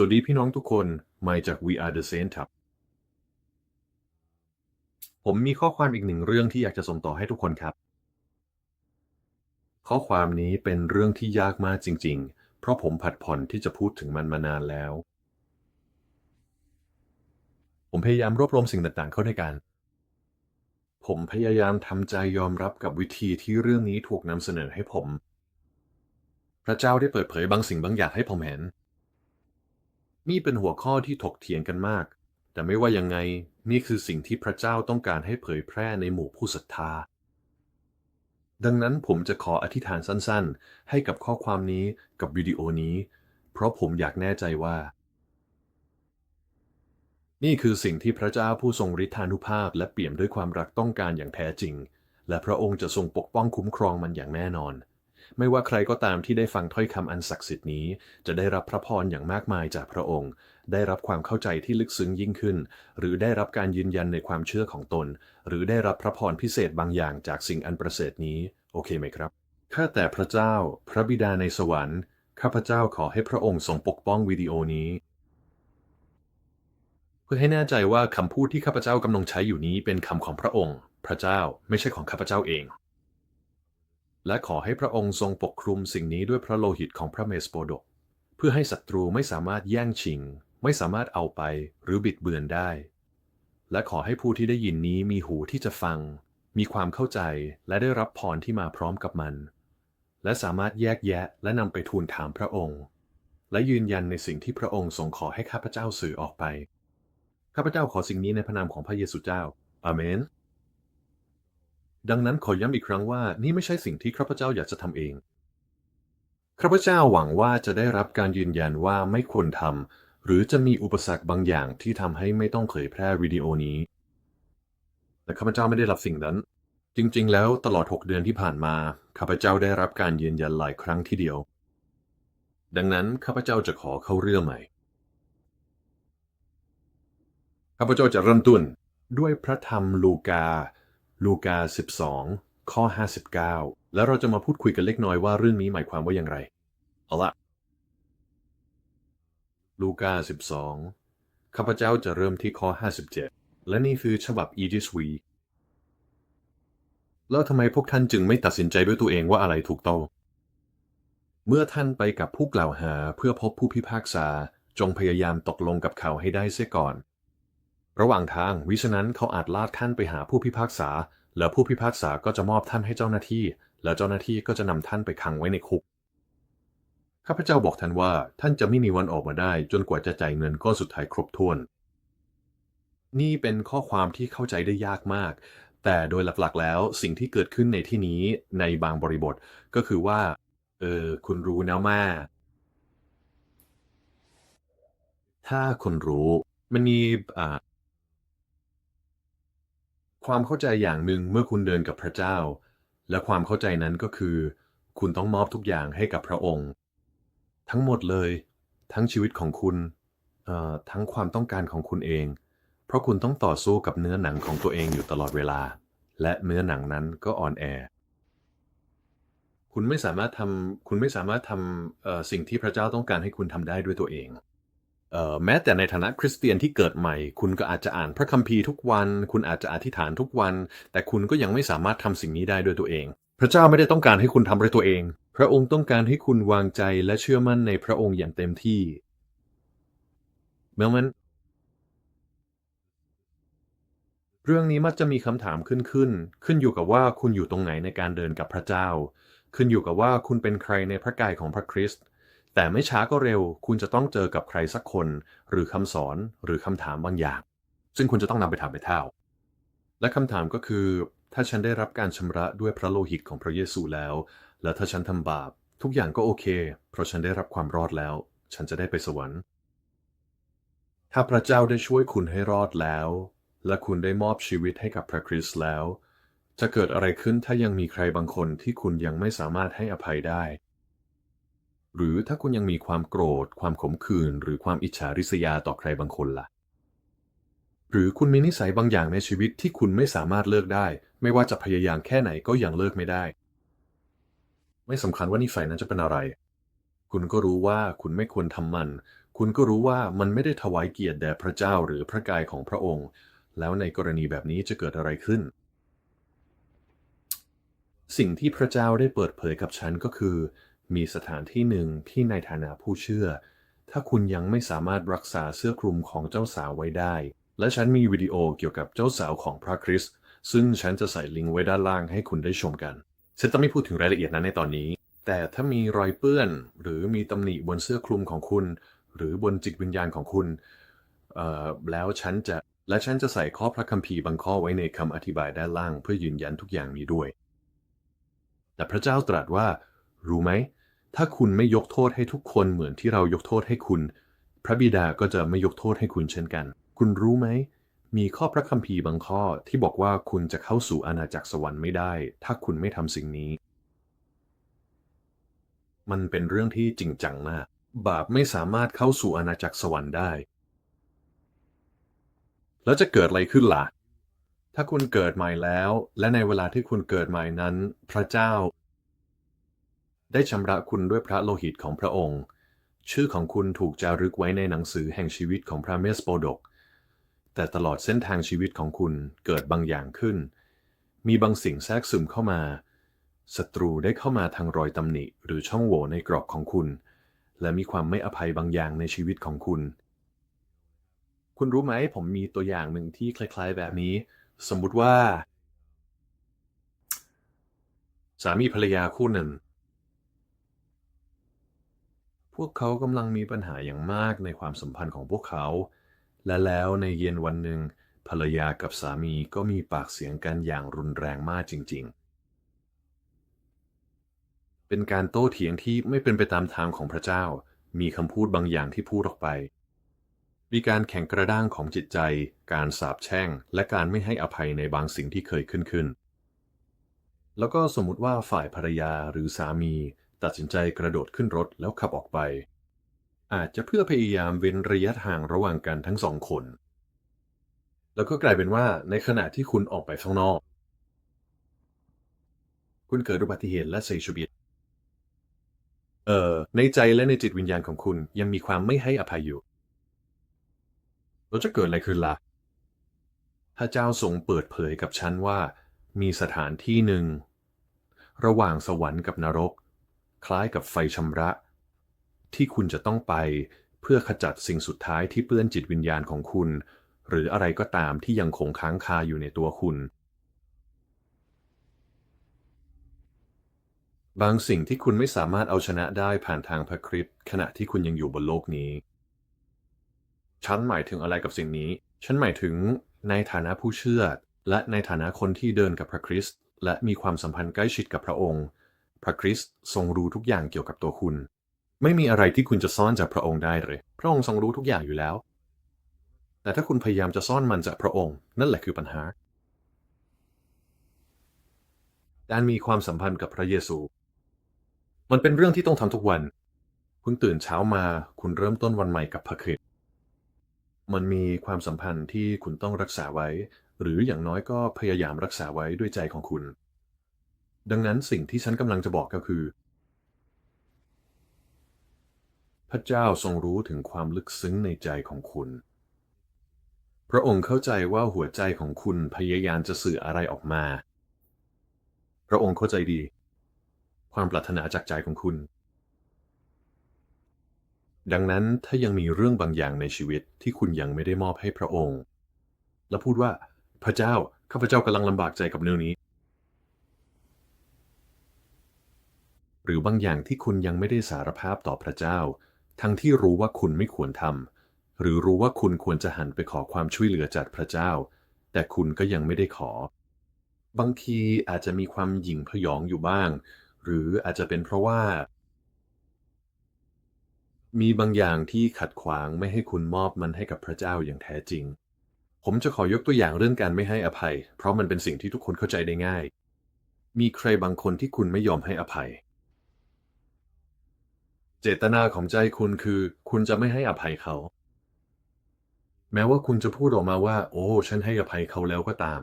สวัสดีพี่น้องทุกคนมาจาก We Are the Saint ครับ ผมมีข้อความอีกหนึ่งเรื่องที่อยากจะส่งต่อให้ทุกคนครับ ข้อความนี้เป็นเรื่องที่ยากมากจริง ๆ เพราะผมผัดผ่อนที่จะพูดถึงมันมานานแล้ว ผมพยายามรวบรวมสิ่งต่างๆ เข้าด้วยกัน ผมพยายามทำใจยอมรับกับวิธีที่เรื่องนี้ถูกนำเสนอให้ผม พระเจ้าได้เปิดเผยบางสิ่งบางอย่างให้ผมเห็น นี่เป็นหัวข้อที่ถกเถียงกันมาก แต่ไม่ว่ายังไงนี่คือสิ่งที่พระเจ้าต้องการให้เผยแพร่ในหมู่ผู้ศรัทธา ดังนั้นผมจะขออธิษฐานสั้นๆ ให้กับข้อความนี้กับวิดีโอนี้ เพราะผมอยากแน่ใจว่า นี่คือสิ่งที่พระเจ้าผู้ทรงฤทธานุภาพ และเปี่ยมด้วยความรักต้องการอย่างแท้จริง และพระองค์จะทรงปกป้องคุ้มครองมันอย่างแน่นอน ไม่ว่าใครก็ตามที่ได้ฟังถ้อยคำอันศักดิ์สิทธิ์นี้ จะได้รับพระพรอย่างมากมายจากพระองค์ ได้รับความเข้าใจที่ลึกซึ้งยิ่งขึ้น หรือได้รับการยืนยันในความเชื่อของตน หรือได้รับพระพรพิเศษบางอย่างจากสิ่งอันประเสริฐนี้ โอเคไหมครับ ข้าแต่พระเจ้า พระบิดาในสวรรค์ ข้าพเจ้าขอให้พระองค์ทรงปกป้องวิดีโอนี้ เพื่อให้แน่ใจว่าคำพูดที่ข้าพเจ้ากำลังใช้อยู่นี้เป็นคำของพระองค์ พระเจ้าไม่ใช่ของข้าพเจ้าเอง และขอให้พระองค์ทรงปกคลุมสิ่งนี้ด้วยพระโลหิตของพระเมสโปดก เพื่อให้ศัตรูไม่สามารถแย่งชิง ไม่สามารถเอาไปหรือบิดเบือนได้ และขอให้ผู้ที่ได้ยินนี้มีหูที่จะฟัง มีความเข้าใจและได้รับพรที่มาพร้อมกับมัน และสามารถแยกแยะและนำไปทูลถามพระองค์ และยืนยันในสิ่งที่พระองค์ทรงขอให้ข้าพเจ้าสื่อออกไป ข้าพเจ้าขอสิ่งนี้ในพระนามของพระเยซูเจ้าอาเมน ดังนั้นขอย้ำอีกครั้งว่านี่ไม่ใช่สิ่งที่ข้าพเจ้าอยากจะทำเอง ข้าพเจ้าหวังว่าจะได้รับการยืนยันว่าไม่ควรทำหรือจะมีอุปสรรคบางอย่างที่ทำให้ไม่ต้องเผยแพร่วิดีโอนี้ แต่ข้าพเจ้าไม่ได้รับสิ่งนั้น จริง ๆ แล้วตลอด 6 เดือนที่ผ่านมาข้าพเจ้าได้รับการยืนยันหลายครั้งทีเดียว ดังนั้นข้าพเจ้าจะขอเข้าเรื่องใหม่ข้าพเจ้าจะเริ่มต้นด้วยพระธรรมลูกา ลูกา 12 ข้อ 59 แล้วเราจะมาพูดคุยกันเล็กน้อยว่าเรื่องนี้หมายความว่าอย่างไร เอาละลูกา 12 ข้าพเจ้าจะเริ่มที่ข้อ 57 และนี่คือฉบับ e d i s w e แล้วทำไมพวกท่านจึงไม่ตัดสินใจด้วยตัวเองว่าอะไรถูกต้อง เมื่อท่านไปกับผู้กล่าวหาเพื่อพบผู้พิพากษาจงพยายามตกลงกับเขาให้ได้เสียก่อน ระหว่างทางวิฉะนั้นเขาอาจลากท่านไปหาผู้พิพากษา แล้วผู้พิพากษาก็จะมอบท่านให้เจ้าหน้าที่ แล้วเจ้าหน้าที่ก็จะนำท่านไปขังไว้ในคุกข้าพเจ้าบอกท่านว่าท่านจะไม่มีวันออกมาได้ จนกว่าจะจ่ายเงินก้อนสุดท้ายครบถ้วน นี่เป็นข้อความที่เข้าใจได้ยากมาก แต่โดยหลักๆ แล้วสิ่งที่เกิดขึ้นในที่นี้ในบางบริบทก็คือว่า เออ คุณรู้นะแม่ถ้าคุณรู้มันมีอ่า ความเข้าใจอย่างหนึ่งเมื่อคุณเดินกับพระเจ้า และความเข้าใจนั้นก็คือ คุณต้องมอบทุกอย่างให้กับพระองค์ ทั้งหมดเลย ทั้งชีวิตของคุณทั้งความต้องการของคุณเอง เพราะคุณต้องต่อสู้กับเนื้อหนังของตัวเองอยู่ตลอดเวลา และเนื้อหนังนั้นก็อ่อนแอ คุณไม่สามารถทำคุณไม่สามารถทำสิ่งที่พระเจ้าต้องการให้คุณทำได้ด้วยตัวเอง แม้แต่ในฐานะคริสเตียนที่เกิดใหม่ คุณก็อาจจะอ่านพระคัมภีร์ทุกวัน คุณอาจจะอธิษฐานทุกวัน แต่คุณก็ยังไม่สามารถทำสิ่งนี้ได้ด้วยตัวเอง พระเจ้าไม่ได้ต้องการให้คุณทำด้วยตัวเอง พระองค์ต้องการให้คุณวางใจและเชื่อมั่นในพระองค์อย่างเต็มที่เมื่อมันเรื่องนี้มักจะมีคำถามขึ้นขึ้น ขึ้นอยู่กับว่าคุณอยู่ตรงไหนในการเดินกับพระเจ้า ขึ้นอยู่กับว่าคุณเป็นใครในพระกายของพระคริสต์ แต่ไม่ช้าก็เร็ว คุณจะต้องเจอกับใครสักคน หรือคำสอนหรือคำถามบางอย่าง ซึ่งคุณจะต้องนำไปถามไปเท่า และคำถามก็คือ ถ้าฉันได้รับการชำระด้วยพระโลหิตของพระเยซูแล้ว แล้วถ้าฉันทำบาป ทุกอย่างก็โอเค เพราะฉันได้รับความรอดแล้ว ฉันจะได้ไปสวรรค์ ถ้าพระเจ้าได้ช่วยคุณให้รอดแล้ว และคุณได้มอบชีวิตให้กับพระคริสต์แล้ว จะเกิดอะไรขึ้นถ้ายังมีใครบางคนที่คุณยังไม่สามารถให้อภัยได้ หรือถ้าคุณยังมีความโกรธ ความขมขื่นหรือความอิจฉาริษยาต่อใครบางคนล่ะ หรือคุณมีนิสัยบางอย่างในชีวิตที่คุณไม่สามารถเลิกได้ ไม่ว่าจะพยายามแค่ไหนก็ยังเลิกไม่ได้ ไม่สำคัญว่านิสัยนั้นจะเป็นอะไร คุณก็รู้ว่าคุณไม่ควรทำมัน คุณก็รู้ว่ามันไม่ได้ถวายเกียรติแด่พระเจ้าหรือพระกายของพระองค์ แล้วในกรณีแบบนี้จะเกิดอะไรขึ้น สิ่งที่พระเจ้าได้เปิดเผยกับฉันก็คือ มีสถานที่หนึ่งที่ในฐานะผู้เชื่อ ถ้าคุณยังไม่สามารถรักษาเสื้อคลุมของเจ้าสาวไว้ได้ และฉันมีวิดีโอเกี่ยวกับเจ้าสาวของพระคริสต์ซึ่งฉันจะใส่ลิงก์ไว้ด้านล่างให้คุณได้ชมกัน ฉันจะไม่พูดถึงรายละเอียดนั้นในตอนนี้ แต่ถ้ามีรอยเปื้อน หรือมีตำหนิบนเสื้อคลุมของคุณ หรือบนจิตวิญญาณของคุณเอ่อแล้วฉันจะและฉันจะใส่ข้อพระคัมภีร์บางข้อไว้ในคำอธิบายด้านล่างเพื่อยืนยันทุกอย่างนี้ด้วย แต่พระเจ้าตรัสว่า รู้ไหม ถ้าคุณไม่ยกโทษให้ทุกคนเหมือนที่เรายกโทษให้คุณ พระบิดาก็จะไม่ยกโทษให้คุณเช่นกัน คุณรู้ไหม มีข้อพระคัมภีร์บางข้อที่บอกว่าคุณจะเข้าสู่อาณาจักรสวรรค์ไม่ได้ ถ้าคุณไม่ทำสิ่งนี้ มันเป็นเรื่องที่จริงจังมาก บาปไม่สามารถเข้าสู่อาณาจักรสวรรค์ได้ แล้วจะเกิดอะไรขึ้นล่ะถ้าคุณเกิดใหม่แล้ว และในเวลาที่คุณเกิดใหม่นั้น พระเจ้า ได้ชำระคุณด้วยพระโลหิตของพระองค์ ชื่อของคุณถูกจารึกไว้ในหนังสือแห่งชีวิตของพระเมสโปดก แต่ตลอดเส้นทางชีวิตของคุณเกิดบางอย่างขึ้น มีบางสิ่งแทรกซึมเข้ามาศัตรูได้เข้ามาทางรอยตำหนิหรือช่องโหว่ในกรอบของคุณ และมีความไม่อภัยบางอย่างในชีวิตของคุณ คุณรู้ไหมผมมีตัวอย่างหนึ่งที่คล้าย ๆ แบบนี้ สมมุติว่า สามีภรรยาคู่หนึ่ง พวกเขากำลังมีปัญหาอย่างมากในความสัมพันธ์ของพวกเขา และแล้วในเย็นวันหนึ่งภรรยากับสามีก็มีปากเสียงกันอย่างรุนแรงมากจริง ๆ เป็นการโต้เถียงที่ไม่เป็นไปตามทางของพระเจ้า มีคำพูดบางอย่างที่พูดออกไป มีการแข่งกระด้างของจิตใจ การสาปแช่ง และการไม่ให้อภัยในบางสิ่งที่เคยขึ้นขึ้น แล้วก็สมมติว่าฝ่ายภรรยาหรือสามี ตัดสินใจกระโดดขึ้นรถแล้วขับออกไป อาจจะเพื่อพยายามเว้นระยะห่างระหว่างกันทั้งสองคน แล้วก็กลายเป็นว่าในขณะที่คุณออกไปข้างนอก คุณเกิดอุบัติเหตุและเสียชีวิตเอ่อในใจและในจิตวิญญาณของคุณยังมีความไม่ให้อภัยอยู่แล้วจะเกิดอะไรขึ้นละ่ะพระเจ้าทรงเปิดเผยกับฉันว่า มีสถานที่หนึ่ง ระหว่างสวรรค์กับนรก คล้ายกับไฟชำระ ที่คุณจะต้องไปเพื่อขจัดสิ่งสุดท้ายที่เปื้อนจิตวิญญาณของคุณ หรืออะไรก็ตามที่ยังคงค้างคาอยู่ในตัวคุณ บางสิ่งที่คุณไม่สามารถเอาชนะได้ผ่านทางพระคริสต์ขณะที่คุณยังอยู่บนโลกนี้ ฉันหมายถึงอะไรกับสิ่งนี้ ฉันหมายถึงในฐานะผู้เชื่อ และในฐานะคนที่เดินกับพระคริสต์และมีความสัมพันธ์ใกล้ชิดกับพระองค์ พระคริสต์ทรงรู้ทุกอย่างเกี่ยวกับตัวคุณ ไม่มีอะไรที่คุณจะซ่อนจากพระองค์ได้เลย พระองค์ทรงรู้ทุกอย่างอยู่แล้ว แต่ถ้าคุณพยายามจะซ่อนมันจากพระองค์ นั่นแหละคือปัญหา การมีความสัมพันธ์กับพระเยซู มันเป็นเรื่องที่ต้องทำทุกวัน คุณตื่นเช้ามาคุณเริ่มต้นวันใหม่กับพระคริสต์มันมีความสัมพันธ์ที่คุณต้องรักษาไว้ หรืออย่างน้อยก็พยายามรักษาไว้ด้วยใจของคุณ ดังนั้นสิ่งที่ฉันกำลังจะบอกก็คือ พระเจ้าทรงรู้ถึงความลึกซึ้งในใจของคุณ พระองค์เข้าใจว่าหัวใจของคุณพยายามจะสื่ออะไรออกมา พระองค์เข้าใจดี ความปรารถนาจากใจของคุณ ดังนั้นถ้ายังมีเรื่องบางอย่างในชีวิตที่คุณยังไม่ได้มอบให้พระองค์ และพูดว่า พระเจ้าข้าพเจ้ากำลังลำบากใจกับเรื่องนี้ หรือบางอย่างที่คุณยังไม่ได้สารภาพต่อพระเจ้า ทั้งที่รู้ว่าคุณไม่ควรทำหรือรู้ว่าคุณควรจะหันไปขอความช่วยเหลือจากพระเจ้า แต่คุณก็ยังไม่ได้ขอ บางทีอาจจะมีความหยิ่งพยองอยู่บ้าง หรืออาจจะเป็นเพราะว่า มีบางอย่างที่ขัดขวางไม่ให้คุณมอบมันให้กับพระเจ้าอย่างแท้จริง ผมจะขอยกตัวอย่างเรื่องการไม่ให้อภัย เพราะมันเป็นสิ่งที่ทุกคนเข้าใจได้ง่าย มีใครบางคนที่คุณไม่ยอมให้อภัย เจตนาของใจคุณคือ คุณจะไม่ให้อภัยเขา แม้ว่าคุณจะพูดออกมาว่า โอ้ ฉันให้อภัยเขาแล้วก็ตาม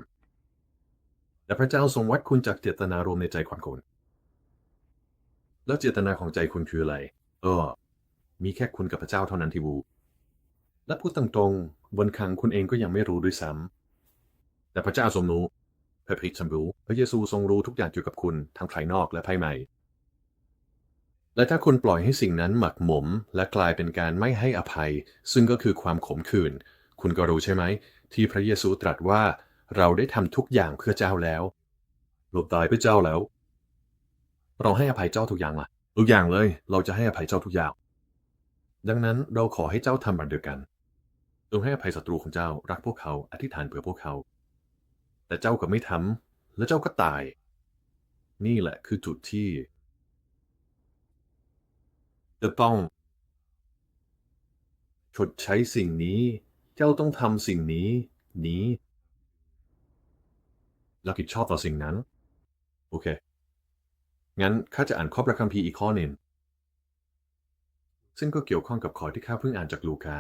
แต่พระเจ้าทรงวัดคุณจากเจตนารมณ์ในใจของคุณแล้วเจตนาของใจคุณคืออะไรเออมีแค่คุณกับพระเจ้าเท่านั้นที่รู้และพูดตรงๆบนครั้งคุณเองก็ยังไม่รู้ด้วยซ้ำแต่พระเจ้าทรงรู้พระพิทรงรู้พระเยซูทรงรู้ทุกอย่างเกี่ยวกับคุณทั้งภายนอกและภายใน และถ้าคุณปล่อยให้สิ่งนั้นหมักหมม และกลายเป็นการไม่ให้อภัย ซึ่งก็คือความขมขื่นคุณก็รู้ใช่ไหม ที่พระเยซูตรัสว่า เราได้ทำทุกอย่างเพื่อเจ้าแล้วหลบตายเพื่อเจ้าแล้ว เราให้อภัยเจ้าทุกอย่างล่ะทุกอย่างเลย เราจะให้อภัยเจ้าทุกอย่าง ดังนั้นเราขอให้เจ้าทำแบบเดียวกันจงให้อภัยศัตรูของเจ้ารักพวกเขาอธิษฐานเผื่อพวกเขา แต่เจ้าก็ไม่ทำและเจ้าก็ตาย นี่แหละคือจุดที่ จะต้อง ชดใช้สิ่งนี้ เจ้าต้องทำสิ่งนี้ นี้รับผิดชอบต่อสิ่งนั้น โอเค งั้นข้าจะอ่านข้อพระคัมภีร์อีกข้อหนึ่งซึ่งก็เกี่ยวข้องกับข้อที่ข้าเพิ่งอ่านจากลูกา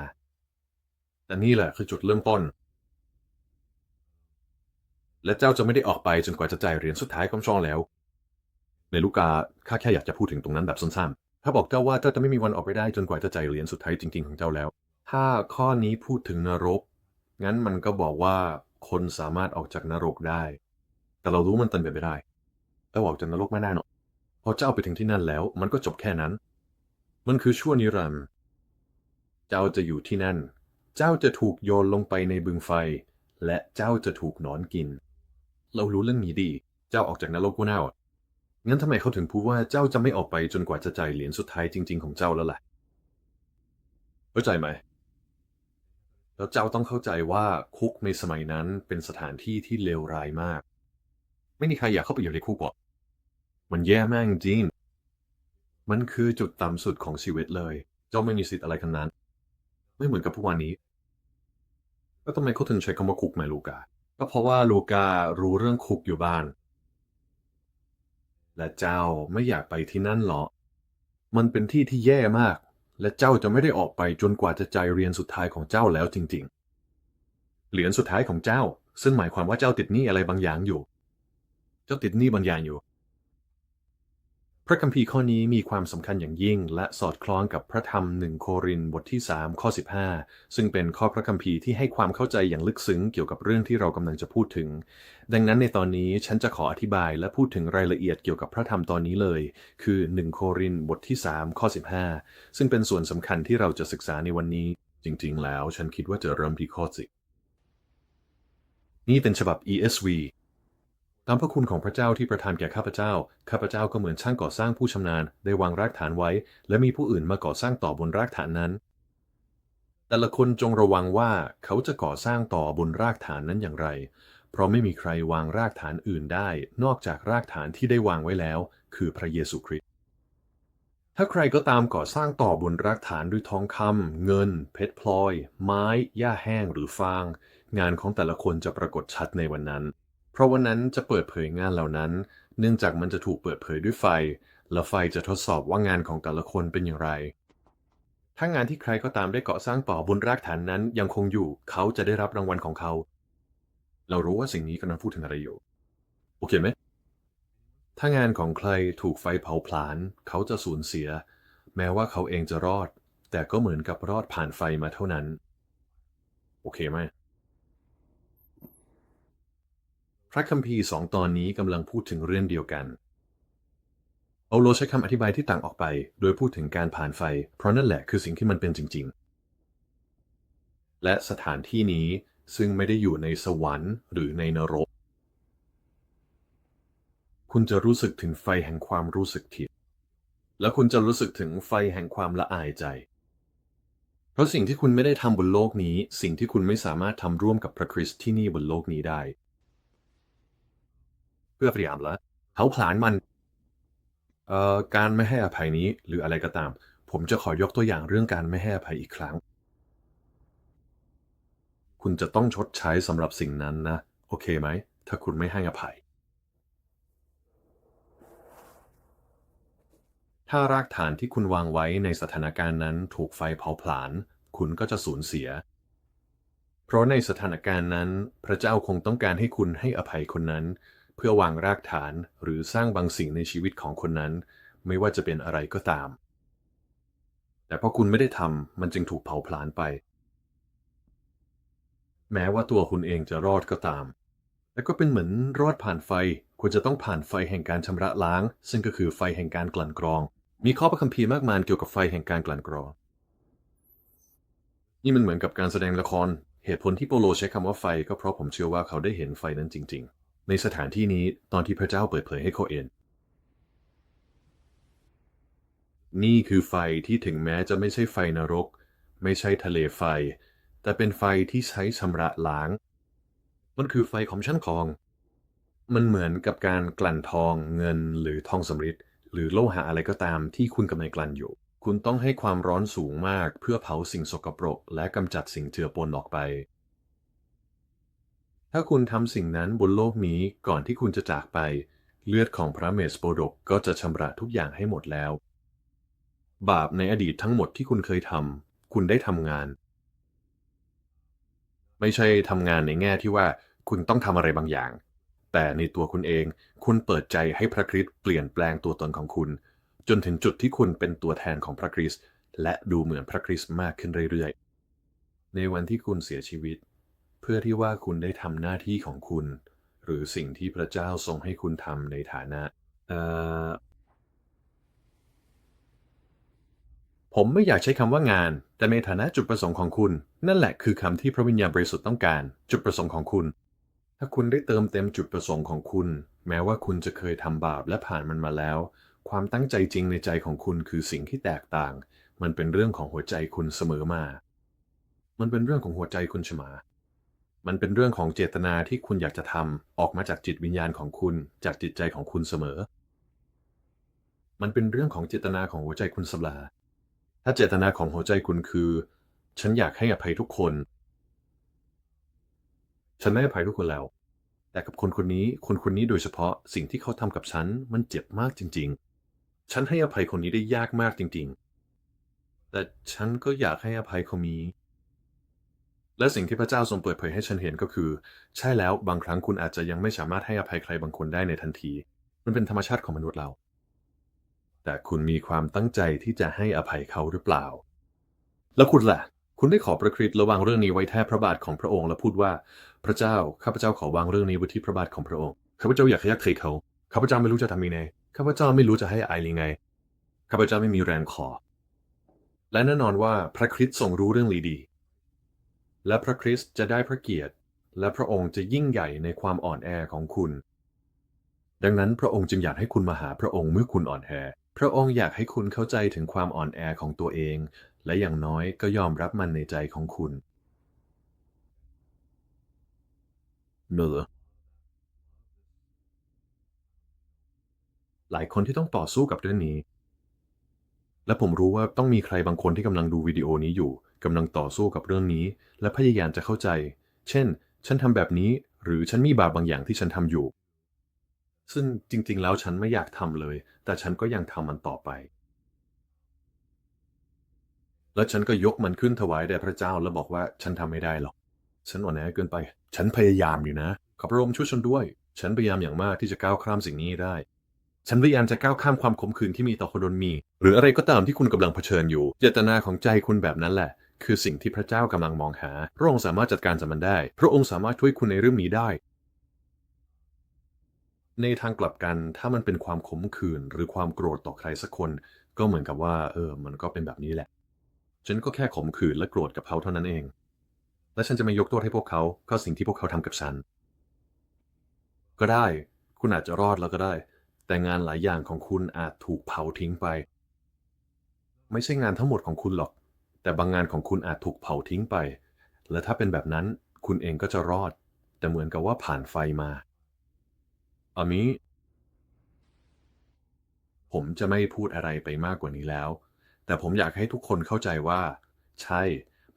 แต่นี่แหละคือจุดเริ่มต้น และเจ้าจะไม่ได้ออกไปจนกว่าจะจ่ายเหรียญสุดท้ายของช่องแล้ว ในลูกาข้าแค่อยากจะพูดถึงตรงนั้นแบบสั้นๆ ถ้าบอกเจ้าว่าเจ้าจะไม่มีวันออกไปได้จนกว่าจะจ่ายเหรียญสุดท้ายจริง ๆ ของเจ้าแล้ว ถ้าข้อนี้พูดถึงนรก งั้นมันก็บอกว่าคนสามารถออกจากนรกได้ แต่เรารู้มันเป็นไปไม่ได้แล้วออกจากนรกไม่ได้เนอะพอเจ้าไปถึงที่นั่นแล้ว มันก็จบแค่นั้น มันคือชั่วนิรันดร์เจ้าจะอยู่ที่นั่น เจ้าจะถูกโยนลงไปในบึงไฟ และเจ้าจะถูกหนอนกิน เรารู้เรื่องนี้ดี เจ้าออกจากนรกก็น่า งั้นทำไมเขาถึงพูดว่าเจ้าจะไม่ออกไปจนกว่าจะจ่ายเหรียญสุดท้ายจริง ๆ ของเจ้าแล้วล่ะ เข้าใจไหม แล้วเจ้าต้องเข้าใจว่าคุกในสมัยนั้นเป็นสถานที่ที่เลวร้ายมาก ไม่มีใครอยากเข้าไปอยู่ในคุกหรอกมันแย่มากจริง มันคือจุดต่ำสุดของชีวิตเลย เจ้าไม่มีสิทธิ์อะไรทั้งนั้น ไม่เหมือนกับพวกวันนี้ แล้วทำไมเขาถึงใช้คำว่าคุกไหมลูกา ก็เพราะว่าลูการู้เรื่องคุกอยู่บ้าน และเจ้าไม่อยากไปที่นั่นหรอก มันเป็นที่ที่แย่มาก และเจ้าจะไม่ได้ออกไปจนกว่าจะใจเรียนสุดท้ายของเจ้าแล้วจริง ๆ เหรียญสุดท้ายของเจ้า ซึ่งหมายความว่าเจ้าติดหนี้อะไรบางอย่างอยู่ เจ้าติดหนี้บางอย่างอยู่ พระคัมภีร์ข้อนี้มีความสำคัญอย่างยิ่ง และสอดคล้องกับพระธรรมหนึ่งโครินบทที่ 3 ข้อ 15 ซึ่งเป็นข้อพระคัมภีร์ที่ให้ความเข้าใจอย่างลึกซึ้งเกี่ยวกับเรื่องที่เรากำลังจะพูดถึง ดังนั้นในตอนนี้ฉันจะขออธิบายและพูดถึงรายละเอียดเกี่ยวกับพระธรรมตอนนี้เลย คือ 1 โครินบทที่ 3 ข้อ 15 ซึ่งเป็นส่วนสำคัญที่เราจะศึกษาในวันนี้ จริง ๆ แล้วฉันคิดว่าจะเริ่มที่ข้อ10นี่เป็นฉบับ ESV ตามพระคุณของพระเจ้าที่ประทานแก่ข้าพเจ้า ข้าพเจ้าก็เหมือนช่างก่อสร้างผู้ชำนาญได้วางรากฐานไว้ และมีผู้อื่นมาก่อสร้างต่อบนรากฐานนั้น แต่ละคนจงระวังว่าเขาจะก่อสร้างต่อบนรากฐานนั้นอย่างไร เพราะไม่มีใครวางรากฐานอื่นได้ นอกจากรากฐานที่ได้วางไว้แล้ว คือพระเยซูคริสต์ ถ้าใครก็ตามก่อสร้างต่อบนรากฐานด้วยทองคำเงิน เพชรพลอย ไม้ หญ้าแห้งหรือฟาง งานของแต่ละคนจะปรากฏชัดในวันนั้น เพราะวันนั้นจะเปิดเผยงานเหล่านั้น เนื่องจากมันจะถูกเปิดเผยด้วยไฟ และไฟจะทดสอบว่างานของแต่ละคนเป็นอย่างไร ถ้างานที่ใครก็ตามได้เก่อสร้างต่อบนรากฐานนั้นยังคงอยู่ เขาจะได้รับรางวัลของเขา เรารู้ว่าสิ่งนี้กำลังพูดถึงอะไรอยู่ โอเคไหม ถ้างานของใครถูกไฟเผาผลาญ เขาจะสูญเสีย แม้ว่าเขาเองจะรอด แต่ก็เหมือนกับรอดผ่านไฟมาเท่านั้น โอเคไหม พ ระคัมภีร์สองตอนนี้กำลังพูดถึงเรื่องเดียวกันเปาโลใช้คำอธิบายที่ต่างออกไป โดยพูดถึงการผ่านไฟ เพราะนั่นแหละคือสิ่งที่มันเป็นจริง ๆ และสถานที่นี้ซึ่งไม่ได้อยู่ในสวรรค์หรือในนรก คุณจะรู้สึกถึงไฟแห่งความรู้สึกผิด และคุณจะรู้สึกถึงไฟแห่งความละอายใจ เพราะสิ่งที่คุณไม่ได้ทำบนโลกนี้ สิ่งที่คุณไม่สามารถทำร่วมกับพระคริสต์ที่นี่บนโลกนี้ได้ เพื่อพยายามละเขาผลาญมันเอ่อการไม่ให้อภัยนี้หรืออะไรก็ตาม ผมจะขอยกตัวอย่างเรื่องการไม่ให้อภัยอีกครั้ง คุณจะต้องชดใช้สำหรับสิ่งนั้นนะ โอเคไหม ถ้าคุณไม่ให้อภัย ถ้ารากฐานที่คุณวางไว้ในสถานการณ์นั้นถูกไฟเผาผลาญคุณก็จะสูญเสีย เพราะในสถานการณ์นั้น พระเจ้าคงต้องการให้คุณให้อภัยคนนั้น เพื่อวางรากฐานหรือสร้างบางสิ่งในชีวิตของคนนั้น ไม่ว่าจะเป็นอะไรก็ตาม แต่พอคุณไม่ได้ทำมันจึงถูกเผาผลาญไป แม้ว่าตัวคุณเองจะรอดก็ตามและก็เป็นเหมือนรอดผ่านไฟคุณจะต้องผ่านไฟแห่งการชำระล้าง ซึ่งก็คือไฟแห่งการกลั่นกรอง มีข้อพระคัมภีร์มากมายเกี่ยวกับไฟแห่งการกลั่นกรอง นี่มันเหมือนกับการแสดงละคร เหตุผลที่โปโลใช้คำว่าไฟก็เพราะผมเชื่อว่าเขาได้เห็นไฟนั้นจริง ๆ ในสถานที่นี้ตอนที่พระเจ้าเปิดเผยให้เขาเองนี่คือไฟที่ถึงแม้จะไม่ใช่ไฟนรก ไม่ใช่ทะเลไฟ แต่เป็นไฟที่ใช้ชำระล้าง มันคือไฟของชั้นคอง มันเหมือนกับการกลั่นทองเงินหรือทองสำริดหรือโลหะอะไรก็ตามที่คุณกำลังกลั่นอยู่ คุณต้องให้ความร้อนสูงมากเพื่อเผาสิ่งสกปรก และกำจัดสิ่งเจือปนออกไป ถ้าคุณทำสิ่งนั้นบนโลกนี้ก่อนที่คุณจะจากไป เลือดของพระเมสโปรดกก็จะชำระทุกอย่างให้หมดแล้ว บาปในอดีตทั้งหมดที่คุณเคยทำคุณได้ทำงาน ไม่ใช่ทำงานในแง่ที่ว่าคุณต้องทำอะไรบางอย่าง แต่ในตัวคุณเอง คุณเปิดใจให้พระคริสต์เปลี่ยนแปลงตัวตนของคุณ จนถึงจุดที่คุณเป็นตัวแทนของพระคริสต์และดูเหมือนพระคริสต์มากขึ้นเรื่อยๆ ในวันที่คุณเสียชีวิต พื่อที่ว่าคุณได้ทำหน้าที่ของคุณ หรือสิ่งที่พระเจ้าทรงให้คุณทำในฐานะผมไม่อยากใช้คำว่างาน แต่ในฐานะจุดประสงค์ของคุณ นั่นแหละคือคำที่พระวิญญาณบริสุทธิ์ต้องการ จุดประสงค์ของคุณ ถ้าคุณได้เติมเต็มจุดประสงค์ของคุณ แม้ว่าคุณจะเคยทำบาปและผ่านมันมาแล้ว ความตั้งใจจริงในใจของคุณคือสิ่งที่แตกต่าง มันเป็นเรื่องของหัวใจคุณเสมอมา มันเป็นเรื่องของหัวใจคุณเสมอ มันเป็นเรื่องของเจตนาที่คุณอยากจะทำออกมาจากจิตวิญญาณของคุณ จากจิตใจของคุณเสมอ มันเป็นเรื่องของเจตนาของหัวใจคุณสมอถ้าเจตนาของหัวใจคุณคือ ฉันอยากให้อภัยทุกคน ฉันให้อภัยทุกคนแล้ว แต่กับคนคนนี้คนคนนี้โดยเฉพาะสิ่งที่เขาทำกับฉันมันเจ็บมากจริง ๆ ฉันให้อภัยคนนี้ได้ยากมากจริง ๆ แต่ฉันก็อยากให้อภัยเขามี และสิ่งที่พระเจ้าทรงเปิดเผยให้ฉันเห็นก็คือ ใช่แล้วบางครั้งคุณอาจจะยังไม่สามารถให้อภัยใครบางคนได้ในทันที มันเป็นธรรมชาติของมนุษย์เรา แต่คุณมีความตั้งใจที่จะให้อภัยเขาหรือเปล่า แล้วคุณล่ะ คุณได้ขอประคริตระวางเรื่องนี้ไว้แทบพระบาทของพระองค์และพูดว่า พระเจ้าข้าพเจ้าขอวางเรื่องนี้ไว้ที่พระบาทของพระองค์ข้าพเจ้าอยากให้ยักเทเขาข้าพเจ้าไม่รู้จะทำยังไงข้าพเจ้าไม่รู้จะให้อายยังไงข้าพเจ้าไม่มีแรงขอ และแน่นอนว่าพระคริสต์ทรงรู้เรื่องนี้ดี และพระคริสต์จะได้พระเกียรติ และพระองค์จะยิ่งใหญ่ในความอ่อนแอของคุณ ดังนั้นพระองค์จึงอยากให้คุณมาหาพระองค์เมื่อคุณอ่อนแอ พระองค์อยากให้คุณเข้าใจถึงความอ่อนแอของตัวเอง และอย่างน้อยก็ยอมรับมันในใจของคุณเนอหลายคนที่ต้องต่อสู้กับเรื่องนี้ และผมรู้ว่าต้องมีใครบางคนที่กำลังดูวิดีโอนี้อยู่กำลังต่อสู้กับเรื่องนี้ และพยายามจะเข้าใจ เช่น ฉันทำแบบนี้ หรือฉันมีบาปบางอย่างที่ฉันทำอยู่ ซึ่งจริง ๆ แล้วฉันไม่อยากทำเลย แต่ฉันก็ยังทำมันต่อไป และฉันก็ยกมันขึ้นถวายแด่พระเจ้าแล้วบอกว่าฉันทำไม่ได้หรอก ฉันอ่อนแอเกินไป ฉันพยายามอยู่นะ ขอพระองค์ช่วยฉันด้วย ฉันพยายามอย่างมากที่จะก้าวข้ามสิ่งนี้ได้ ฉันพยายามจะก้าวข้ามความขมขื่นที่มีต่อคนดนมี หรืออะไรก็ตามที่คุณกำลังเผชิญอยู่ เจตนาของใจคุณแบบนั้นแหละ คือสิ่งที่พระเจ้ากำลังมองหา พระองค์สามารถจัดการกับมันได้ พระองค์สามารถช่วยคุณในเรื่องนี้ได้ ในทางกลับกันถ้ามันเป็นความขมขื่นหรือความโกรธต่อใครสักคน ก็เหมือนกับว่า เออ มันก็เป็นแบบนี้แหละ ฉันก็แค่ขมขื่นและโกรธกับเขาเท่านั้นเอง และฉันจะไม่ยกโทษให้พวกเขาก็สิ่งที่พวกเขาทำกับฉัน ก็ได้ คุณอาจจะรอดแล้วก็ได้ แต่งานหลายอย่างของคุณอาจถูกเผาทิ้งไป ไม่ใช่งานทั้งหมดของคุณหรอก แต่บางงานของคุณอาจถูกเผาทิ้งไป และถ้าเป็นแบบนั้นคุณเองก็จะรอด แต่เหมือนกับว่าผ่านไฟมาอามิผมจะไม่พูดอะไรไปมากกว่านี้แล้ว แต่ผมอยากให้ทุกคนเข้าใจว่า ใช่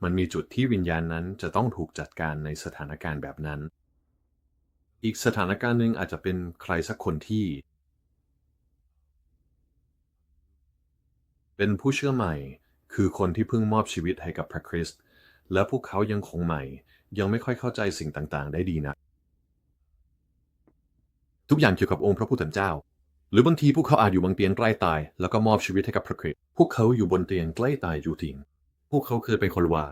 มันมีจุดที่วิญญาณนั้นจะต้องถูกจัดการในสถานการณ์แบบนั้น อีกสถานการณ์หนึ่งอาจจะเป็นใครสักคนที่ เป็นผู้เชื่อใหม่ คือคนที่เพิ่งมอบชีวิตให้กับพระคริสต์และพวกเขายังคงใหม่ ยังไม่ค่อยเข้าใจสิ่งต่างๆ ได้ดีนะทุกอย่างเกี่ยวกับองค์พระผู้เป็นเจ้า หรือบางทีพวกเขาอาจอยู่บนเตียงใกล้ตาย แล้วก็มอบชีวิตให้กับพระคริสต์พวกเขาอยู่บนเตียงใกล้ตายอยู่จริงพวกเขาเคยเป็นคนวา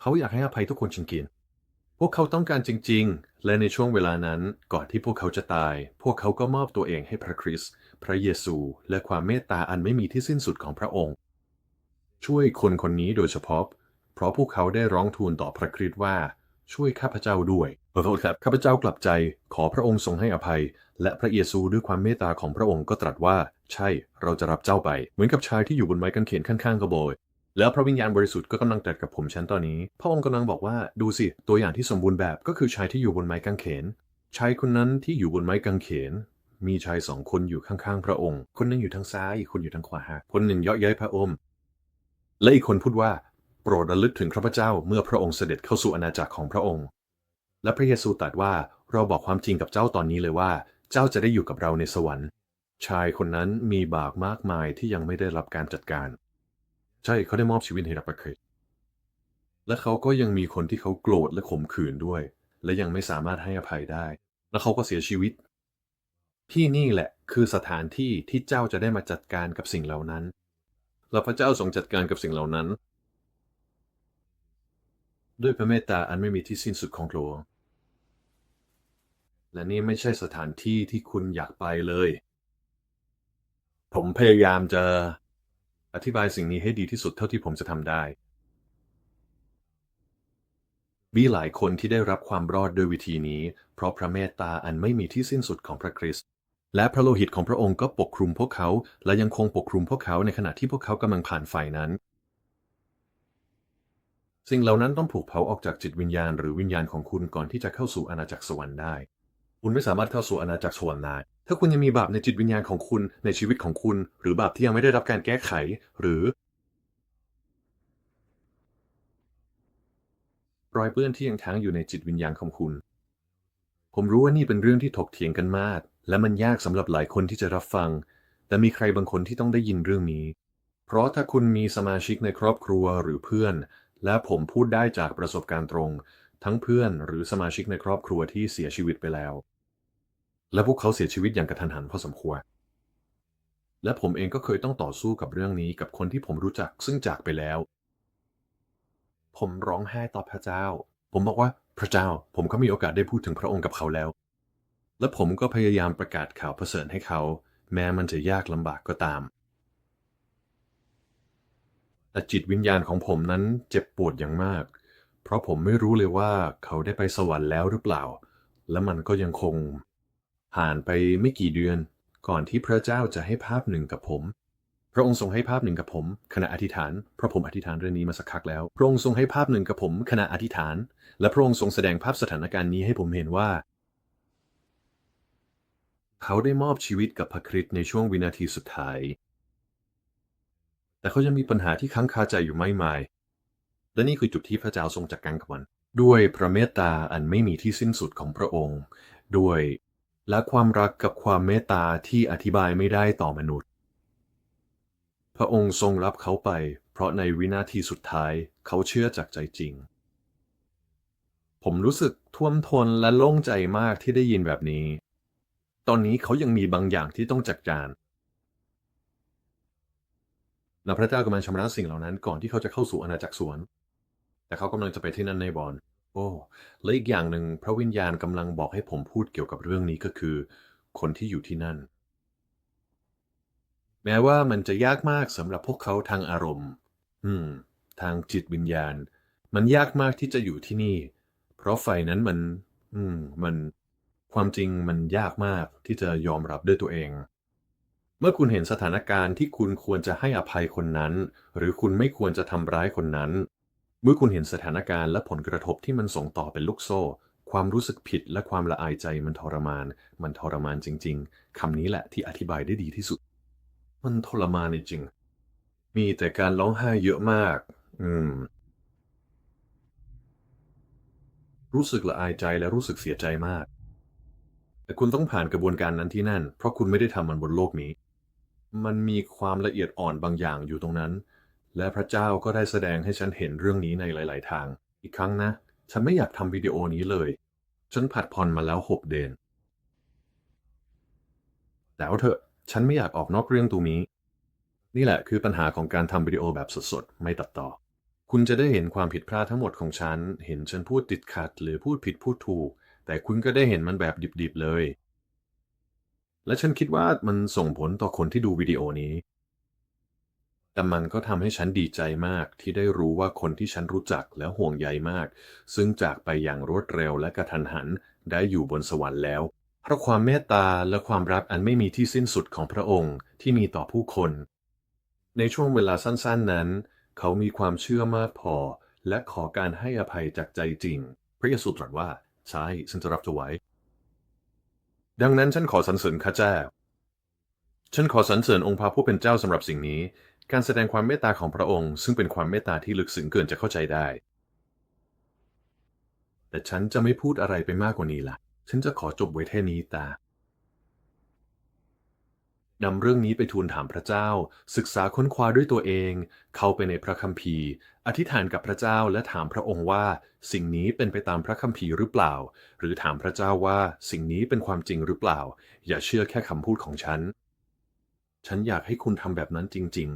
เขาอยากให้อภัยทุกคนจริงๆพวกเขาต้องการจริง ๆ และในช่วงเวลานั้นก่อนที่พวกเขาจะตาย พวกเขาก็มอบตัวเองให้พระคริสต์ พระเยซูและความเมตตาอันไม่มีที่สิ้นสุดของพระองค์ ช่วยคนคนนี้โดยเฉพาะ เพราะพวกเขาได้ร้องทูลต่อพระคริสต์ว่าช่วยข้าพเจ้าด้วยขอโทษครับข้าพเจ้ากลับใจ ขอพระองค์ทรงให้อภัย และพระเยซูด้วยความเมตตาของพระองค์ก็ตรัสว่า ใช่เราจะรับเจ้าไป เหมือนกับชายที่อยู่บนไม้กางเขนข้างๆกระโบยแล้วพระวิญญาณบริสุทธิ์ก็กำลังตรัสกับผมฉันตอนนี้ พระองค์กำลังบอกว่าดูสิ ตัวอย่างที่สมบูรณ์แบบก็คือชายที่อยู่บนไม้กางเขน ชายคนนั้นที่อยู่บนไม้กางเขน มีชายสองคนอยู่ข้างๆพระองค์ คนหนึ่งอยู่ทางซ้ายอีกคนอยู่ทางขวา คนหนึ่งเยาะเย้ยพระองค์ และอีกคนพูดว่า โปรดระลึกถึงข้าพเจ้าเมื่อพระองค์เสด็จเข้าสู่อาณาจักรของพระองค์ และพระเยซูตรัสว่าเราบอกความจริงกับเจ้าตอนนี้เลยว่า เจ้าจะได้อยู่กับเราในสวรรค์ ชายคนนั้นมีบาปมากมายที่ยังไม่ได้รับการจัดการ ใช่เขาได้มอบชีวิตให้กับพระคริสและเขาก็ยังมีคนที่เขาโกรธและข่มขืนด้วย และยังไม่สามารถให้อภัยได้ แล้วเขาก็เสียชีวิต ที่นี่แหละคือสถานที่ที่เจ้าจะได้มาจัดการกับสิ่งเหล่านั้น และพระเจ้าทรงจัดการกับสิ่งเหล่านั้น ด้วยพระเมตตาอันไม่มีที่สิ้นสุดของพระองและนี่ไม่ใช่สถานที่ที่คุณอยากไปเลย ผมพยายามจะอธิบายสิ่งนี้ให้ดีที่สุดเท่าที่ผมจะทำได้ มีหลายคนที่ได้รับความรอดด้วยวิธีนี้ เพราะพระเมตตาอันไม่มีที่สิ้นสุดของพระคริสต์ และพระโลหิตของพระองค์ก็ปกคลุมพวกเขา และยังคงปกคลุมพวกเขาในขณะที่พวกเขากำลังผ่านไฟนั้น สิ่งเหล่านั้นต้องถูกเผาออกจากจิตวิญญาณหรือวิญญาณของคุณก่อนที่จะเข้าสู่อาณาจักรสวรรค์ได้ คุณไม่สามารถเข้าสู่อาณาจักรสวรรค์ได้ถ้าคุณยังมีบาปในจิตวิญญาณของคุณในชีวิตของคุณ หรือบาปที่ยังไม่ได้รับการแก้ไข หรือ รอยเปื้อนที่ยังค้างอยู่ในจิตวิญญาณของคุณ ผมรู้ว่านี่เป็นเรื่องที่ถกเถียงกันมาก และมันยากสำหรับหลายคนที่จะรับฟัง แต่มีใครบางคนที่ต้องได้ยินเรื่องนี้ เพราะถ้าคุณมีสมาชิกในครอบครัวหรือเพื่อน และผมพูดได้จากประสบการณ์ตรง ทั้งเพื่อนหรือสมาชิกในครอบครัวที่เสียชีวิตไปแล้ว และพวกเขาเสียชีวิตอย่างกระทันหันพอสมควร และผมเองก็เคยต้องต่อสู้กับเรื่องนี้กับคนที่ผมรู้จักซึ่งจากไปแล้ว ผมร้องไห้ต่อพระเจ้า ผมบอกว่าพระเจ้าผมก็มีโอกาสได้พูดถึงพระองค์กับเขาแล้ว และผมก็พยายามประกาศข่าวประเสริฐให้เขา แม้มันจะยากลำบากก็ตาม แต่จิตวิญญาณของผมนั้นเจ็บปวดอย่างมาก เพราะผมไม่รู้เลยว่าเขาได้ไปสวรรค์แล้วหรือเปล่า และมันก็ยังคง ผ่านไปไม่กี่เดือน ก่อนที่พระเจ้าจะให้ภาพหนึ่งกับผม พระองค์ทรงให้ภาพหนึ่งกับผม ขณะอธิษฐาน เพราะผมอธิษฐานเรื่องนี้มาสักพักแล้ว พระองค์ทรงให้ภาพหนึ่งกับผม ขณะอธิษฐาน และพระองค์ทรงแสดงภาพสถานการณ์นี้ให้ผมเห็นว่า เขาได้มอบชีวิตกับพระคริสต์ในช่วงวินาทีสุดท้าย แต่เขายังมีปัญหาที่ค้างคาใจอยู่ไม่มาย และนี่คือจุดที่พระเจ้าทรงจัดการกับมัน ด้วยพระเมตตาอันไม่มีที่สิ้นสุดของพระองค์ ด้วยและความรักกับความเมตตาที่อธิบายไม่ได้ต่อมนุษย์ พระองค์ทรงรับเขาไป เพราะในวินาทีสุดท้ายเขาเชื่อจากใจจริง ผมรู้สึกท่วมทนและโล่งใจมากที่ได้ยินแบบนี้ ตอนนี้เขายังมีบางอย่างที่ต้องจัดการและพระเจ้ากำลังชำระสิ่งเหล่านั้นก่อนที่เขาจะเข้าสู่อาณาจักรสวรรค์แต่เขากำลังจะไปที่นั่นในบอน โอ้และอีกอย่างหนึ่งพระวิญญาณกำลังบอกให้ผมพูดเกี่ยวกับเรื่องนี้ก็คือ คนที่อยู่ที่นั่น แม้ว่ามันจะยากมากสำหรับพวกเขาทางอารมณ์ อืม ทางจิตวิญญาณ มันยากมากที่จะอยู่ที่นี่ เพราะไฟนั้นมัน อืม มัน ความจริงมันยากมากที่จะยอมรับด้วยตัวเอง เมื่อคุณเห็นสถานการณ์ที่คุณควรจะให้อภัยคนนั้น หรือคุณไม่ควรจะทำร้ายคนนั้น เมื่อคุณเห็นสถานการณ์และผลกระทบที่มันส่งต่อเป็นลูกโซ่ ความรู้สึกผิดและความละอายใจมันทรมาน มันทรมานจริง ๆคำนี้แหละที่อธิบายได้ดีที่สุด มันทรมานจริง มีแต่การร้องไห้เยอะมาก อืมรู้สึกละอายใจและรู้สึกเสียใจมาก แต่คุณต้องผ่านกระบวนการนั้นที่นั่น เพราะคุณไม่ได้ทำมันบนโลกนี้ มันมีความละเอียดอ่อนบางอย่างอยู่ตรงนั้น และพระเจ้าก็ได้แสดงให้ฉันเห็นเรื่องนี้ในหลาย ๆ ทาง อีกครั้งนะ ฉันไม่อยากทำวิดีโอนี้เลย ฉันผัดผ่อนมาแล้วหกเดือนแล้วเถอะฉันไม่อยากออกนอกเรื่องตรงนี้ นี่แหละคือปัญหาของการทำวิดีโอแบบสดๆ ไม่ตัดต่อ คุณจะได้เห็นความผิดพลาดทั้งหมดของฉัน เห็นฉันพูดติดขัด หรือพูดผิดพูดถูก แต่คุณก็ได้เห็นมันแบบดิบๆเลย และฉันคิดว่ามันส่งผลต่อคนที่ดูวิดีโอนี้ แต่มันก็ทำให้ฉันดีใจมากที่ได้รู้ว่าคนที่ฉันรู้จักและห่วงใยมาก ซึ่งจากไปอย่างรวดเร็วและกระทันหันได้อยู่บนสวรรค์แล้ว เพราะความเมตตาและความรักอันไม่มีที่สิ้นสุดของพระองค์ที่มีต่อผู้คน ในช่วงเวลาสั้นๆนั้น เขามีความเชื่อมากพอและขอการให้อภัยจากใจจริง พระเยซูตรัสว่า ใช่ฉันจะรับเธอไว้ ดังนั้นฉันขอสรรเสริญข้าเจ้า ฉันขอสรรเสริญองค์พระผู้เป็นเจ้าสำหรับสิ่งนี้ การแสดงความเมตตาของพระองค์ ซึ่งเป็นความเมตตาที่ลึกซึ้งเกินจะเข้าใจได้ แต่ฉันจะไม่พูดอะไรไปมากกว่านี้ล่ะ ฉันจะขอจบไว้แค่นี้ตา นำเรื่องนี้ไปทูลถามพระเจ้า ศึกษาค้นคว้าด้วยตัวเอง เข้าไปในพระคัมภีร์ อธิษฐานกับพระเจ้าและถามพระองค์ว่า สิ่งนี้เป็นไปตามพระคัมภีร์หรือเปล่า หรือถามพระเจ้าว่าสิ่งนี้เป็นความจริงหรือเปล่า อย่าเชื่อแค่คำพูดของฉัน ฉันอยากให้คุณทำแบบนั้นจริง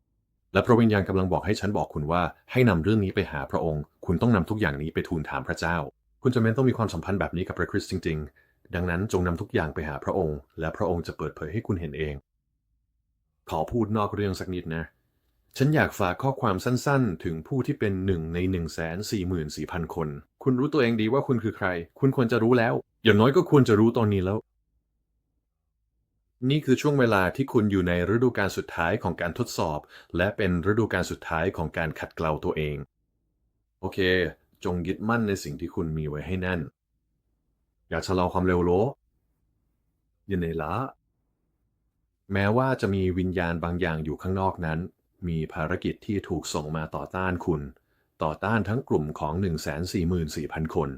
ๆ และพระวิญญาณกำลังบอกให้ฉันบอกคุณว่า ให้นำเรื่องนี้ไปหาพระองค์ คุณต้องนำทุกอย่างนี้ไปทูลถามพระเจ้า คุณจะเป็นต้องมีความสัมพันธ์แบบนี้กับพระคริสต์จริง ๆ ดังนั้นจงนำทุกอย่างไปหาพระองค์ และพระองค์จะเปิดเผยให้คุณเห็นเอง ขอพูดนอกเรื่องสักนิดนะ ฉันอยากฝากข้อความสั้นๆ ถึงผู้ที่เป็นหนึ่งใน 1 4 4 4 0 0 0 คน คุณรู้ตัวเองดีว่าคุณคือใคร คุณควรจะรู้แล้ว อย่างน้อยก็ควรจะรู้ตอนนี้แล้ว นี่คือช่วงเวลาที่คุณอยู่ในฤดูกาลสุดท้ายของการทดสอบ และเป็นฤดูกาลสุดท้ายของการขัดเกลาตัวเอง โอเค จงยึดมั่นในสิ่งที่คุณมีไว้ให้แน่น อย่าชะลอความเร็วโลยินในละแม้ว่าจะมีวิญญาณบางอย่างอยู่ข้างนอกนั้น มีภารกิจที่ถูกส่งมาต่อต้านคุณ ต่อต้านทั้งกลุ่มของ 144,000 คน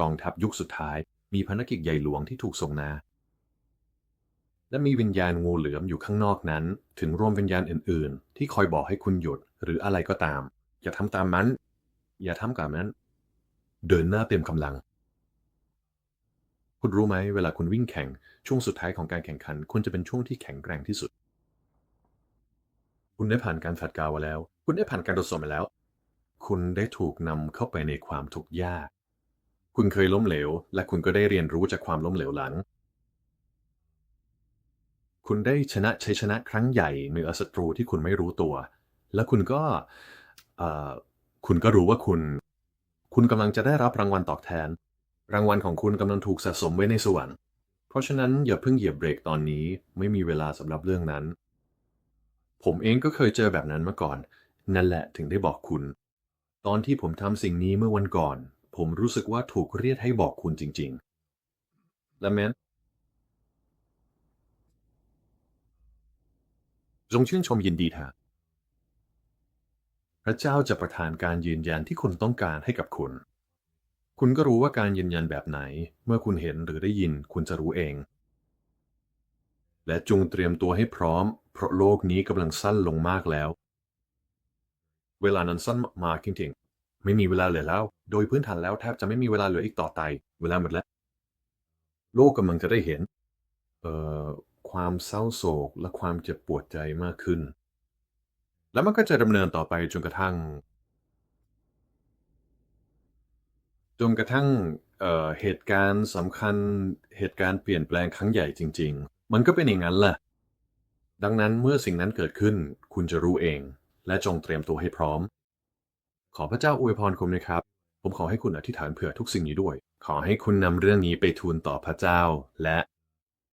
กองทัพยุคสุดท้าย มีภารกิจใหญ่หลวงที่ถูกส่งมาและมีวิญญาณงูเหลือมอยู่ข้างนอกนั้น ถึงรวมวิญญาณอื่น ๆ ที่คอยบอกให้คุณหยุดหรืออะไรก็ตาม อย่าทำตามมัน อย่าทำกับนั้นเดินหน้าเต็มกำลัง คุณรู้ไหมเวลาคุณวิ่งแข่งช่วงสุดท้ายของการแข่งขันคุณจะเป็นช่วงที่แข็งแกร่งที่สุด คุณได้ผ่านการขัดกลามาแล้ว คุณได้ผ่านการทดสอบมาแล้ว คุณได้ถูกนำเข้าไปในความทุกข์ยาก คุณเคยล้มเหลว และคุณก็ได้เรียนรู้จากความล้มเหลวหลัง คุณได้ชนะชัยชนะครั้งใหญ่เหนือศัตรูที่คุณไม่รู้ตัว และคุณก็คุณก็รู้ว่าคุณ คุณกำลังจะได้รับรางวัลตอบแทน รางวัลของคุณกำลังถูกสะสมไว้ในสวรรค์ เพราะฉะนั้นอย่าเพิ่งเหยียบเบรกตอนนี้ ไม่มีเวลาสำหรับเรื่องนั้น ผมเองก็เคยเจอแบบนั้นมาก่อน นั่นแหละถึงได้บอกคุณ ตอนที่ผมทำสิ่งนี้เมื่อวันก่อน ผมรู้สึกว่าถูกเรียกให้บอกคุณจริง ๆ และแม้นจงชื่นชมยินดีเถอะพระเจ้าจะประทานการยืนยันที่คุณต้องการให้กับคุณ คุณก็รู้ว่าการยืนยันแบบไหน เมื่อคุณเห็นหรือได้ยินคุณจะรู้เอง และจงเตรียมตัวให้พร้อม เพราะโลกนี้กำลังสั้นลงมากแล้ว เวลานั้นสั้นมากๆจริงๆไม่มีเวลาเหลือแล้ว โดยพื้นฐานแล้วแทบจะไม่มีเวลาเหลืออีกต่อไปเวลาหมดแล้ว โลกกำลังจะได้เห็น เอ่อความเศร้าโศกและความเจ็บปวดใจมากขึ้น แล้วมันก็จะดำเนินต่อไปจนกระทั่ง จนกระทั่งเเหตุการณ์สำคัญเหตุการณ์เปลี่ยนแปลงครั้งใหญ่จริง ๆ มันก็เป็นอย่างนั้นแหละ ดังนั้นเมื่อสิ่งนั้นเกิดขึ้น คุณจะรู้เอง และจงเตรียมตัวให้พร้อม ขอพระเจ้าอวยพรคุณนะครับ ผมขอให้คุณอธิษฐานเผื่อทุกสิ่งนี้ด้วย ขอให้คุณนำเรื่องนี้ไปทูลต่อพระเจ้าและ